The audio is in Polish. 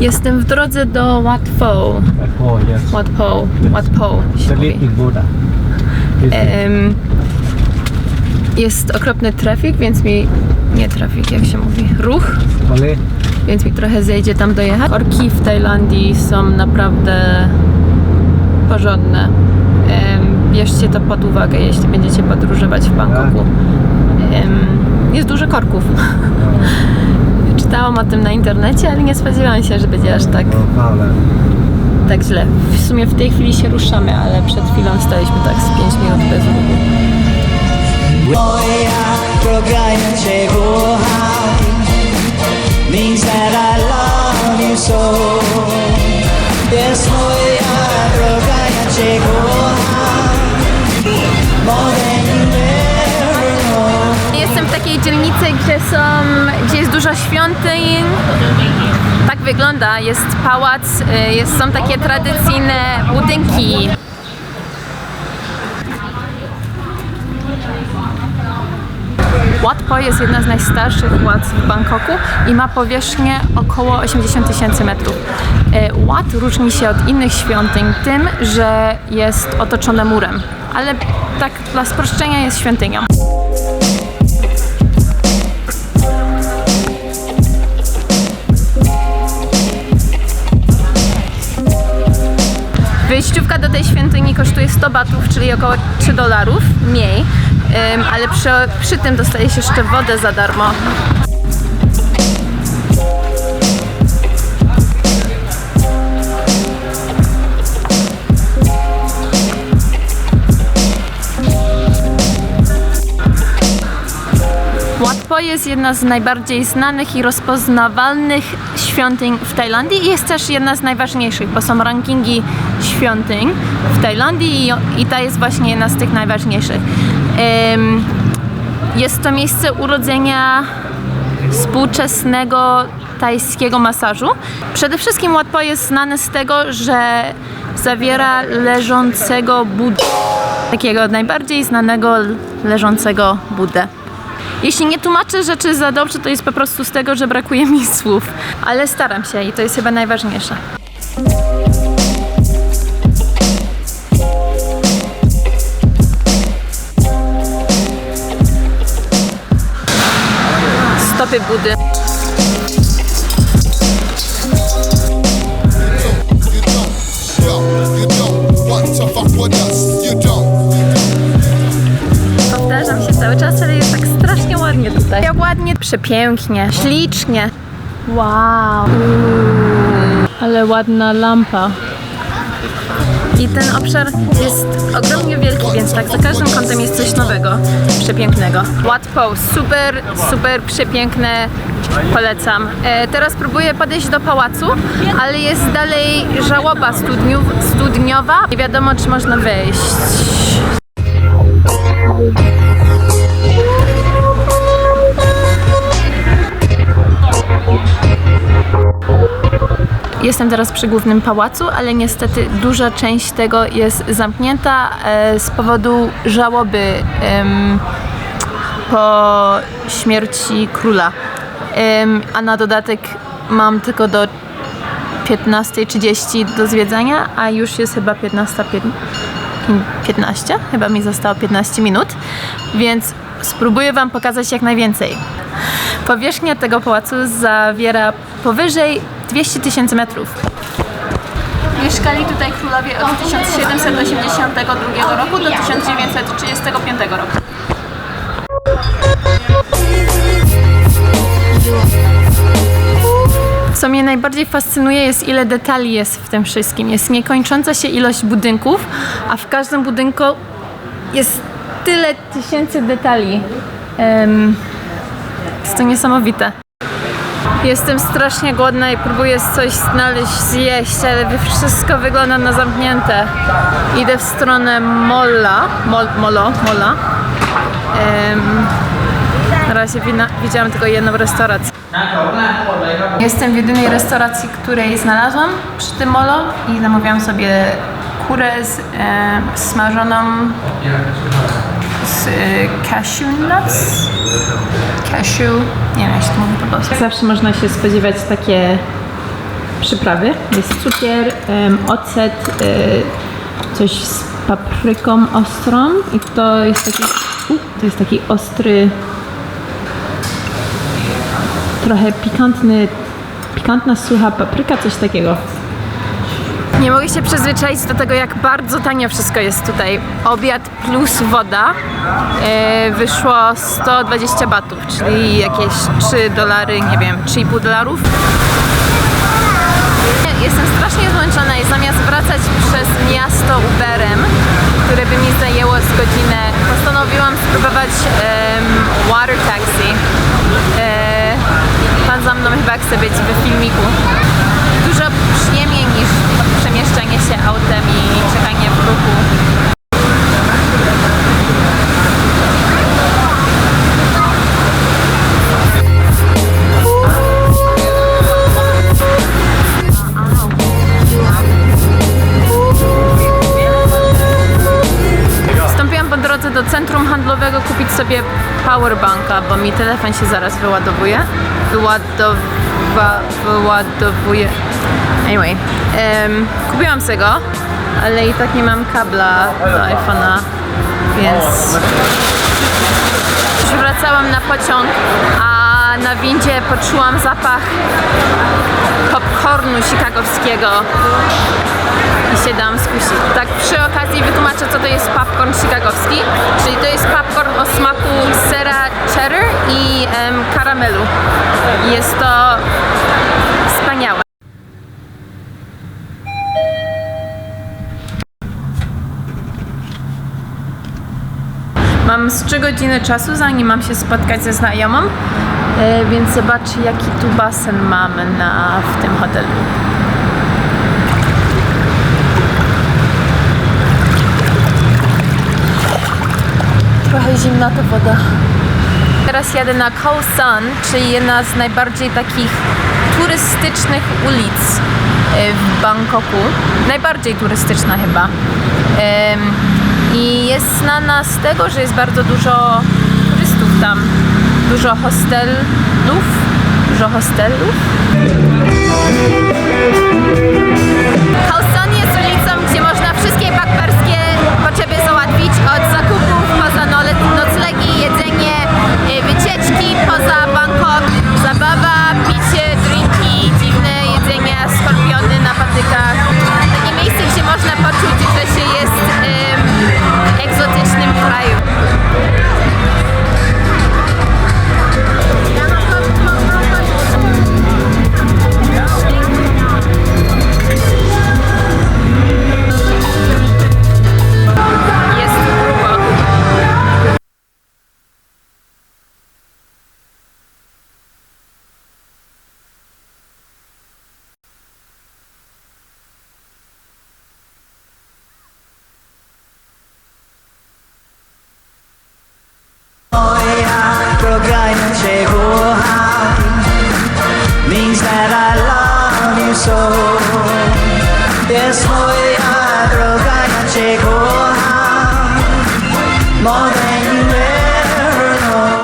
Jestem w drodze do Wat Po. Yes. Wat Po. Wat Po. Em, jest okropny trafik, więc mi... Nie trafik, jak się mówi? Ruch. Więc mi trochę zejdzie tam dojechać. Korki w Tajlandii są naprawdę porządne. Em, Bierzcie to pod uwagę, jeśli będziecie podróżować w Bangkoku. Em, Jest dużo korków. Czytałam o tym na internecie, ale nie spodziewałam się, że będzie aż tak, Oh, Mala. tak źle. W sumie w tej chwili się ruszamy, ale przed chwilą staliśmy tak z 5 minut bez ruchu. Moja proganiacie kocham Means that I love you so Yes, moja proganiacie kocham More than you takiej dzielnicy, gdzie są, gdzie jest dużo świątyń. Tak wygląda, jest pałac, y, jest, są takie tradycyjne budynki. Wat Po jest jedna z najstarszych władz w Bangkoku i ma powierzchnię około 80 tysięcy metrów. E, Wat różni się od innych świątyń tym, że jest otoczone murem, ale tak dla sproszczenia jest świątynią. Wyjściówka do tej świątyni kosztuje 100 batów, czyli około 3 dolarów mniej, Ym, ale przy, przy tym dostaje się jeszcze wodę za darmo. Wat Po jest jedna z najbardziej znanych i rozpoznawalnych świątyń w Tajlandii i jest też jedna z najważniejszych, bo są rankingi świątyń w Tajlandii i, i ta jest właśnie jedna z tych najważniejszych. Em, jest to miejsce urodzenia współczesnego tajskiego masażu. Przede wszystkim Wat Po jest znane z tego, że zawiera leżącego Buddę. Takiego najbardziej znanego leżącego Buddę. Jeśli nie tłumaczę rzeczy za dobrze, to jest po prostu z tego, że brakuje mi słów. Ale staram się i to jest chyba najważniejsze. You don't. Powtarzam się cały czas, ale jest tak strasznie ładnie tutaj. Jak ładnie, przepięknie, ślicznie. Wow. Ale ładna lampa. I ten obszar jest ogromnie wielki, więc tak za każdym kątem jest coś nowego, przepięknego. Łatwo, super, super przepiękne, polecam. E, teraz próbuję podejść do pałacu, ale jest dalej żałoba studniowa. Nie wiadomo, czy można wejść. Jestem teraz przy głównym pałacu, ale niestety duża część tego jest zamknięta e, z powodu żałoby po śmierci króla. A na dodatek mam tylko do 15.30 do zwiedzania, a już jest chyba 15.15. Chyba mi zostało 15 minut, więc spróbuję Wam pokazać jak najwięcej. Powierzchnia tego pałacu zawiera powyżej 200 tysięcy metrów. Mieszkali tutaj królowie od 1782 roku do 1935 roku. Co mnie najbardziej fascynuje jest ile detali jest w tym wszystkim. Jest niekończąca się ilość budynków, a w każdym budynku jest tyle tysięcy detali. Em, jest to niesamowite. Jestem strasznie głodna i próbuję coś znaleźć, zjeść, ale wszystko wygląda na zamknięte. Idę w stronę mola, mol, molo, mola. Em, na razie widziałam tylko jedną restaurację. Jestem w jedynej restauracji, której znalazłam przy tym molo i zamówiłam sobie kurę z e, smażoną e, cashew nuts. Cashew, nie wiem jak się to mówi po polsku. Zawsze można się spodziewać takie przyprawy. Jest cukier, em, ocet, y, coś z papryką ostrą i to jest taki, to jest taki ostry, trochę pikantny, pikantna sucha papryka, coś takiego. Nie mogę się przyzwyczaić do tego, jak bardzo tanio wszystko jest tutaj. Obiad plus woda e, wyszło 120 batów, czyli jakieś 3 dolary, nie wiem, 3,5 dolarów. Jestem strasznie zmęczona i zamiast wracać przez miasto Uberem, które by mi zajęło z godzinę, postanowiłam spróbować em, water taxi. E, pan za mną chyba chce być w filmiku. Powerbanka, bo mi telefon się zaraz wyładowuje. Wyładowa, wyładowuje. Anyway, em, kupiłam sobie go, ale i tak nie mam kabla do iPhone'a, więc już wracałam na pociąg, a na windzie poczułam zapach popcornu chicagowskiego i się dam skusić. Tak przy okazji wytłumaczę, co to jest popcorn chicagowski, czyli to jest popcorn o smaku sera cheddar i em, karamelu. Jest to wspaniałe. Mam z 3 godziny czasu, zanim mam się spotkać ze znajomą, e, więc zobaczę, jaki tu basen mamy na, w tym hotelu. Trochę zimna ta woda. Teraz jadę na Khao San, czyli jedna z najbardziej takich turystycznych ulic e, w Bangkoku. Najbardziej turystyczna chyba. I jest znana z tego, że jest bardzo dużo turystów tam. Dużo hostellów. Dużo hostellów. Brian J.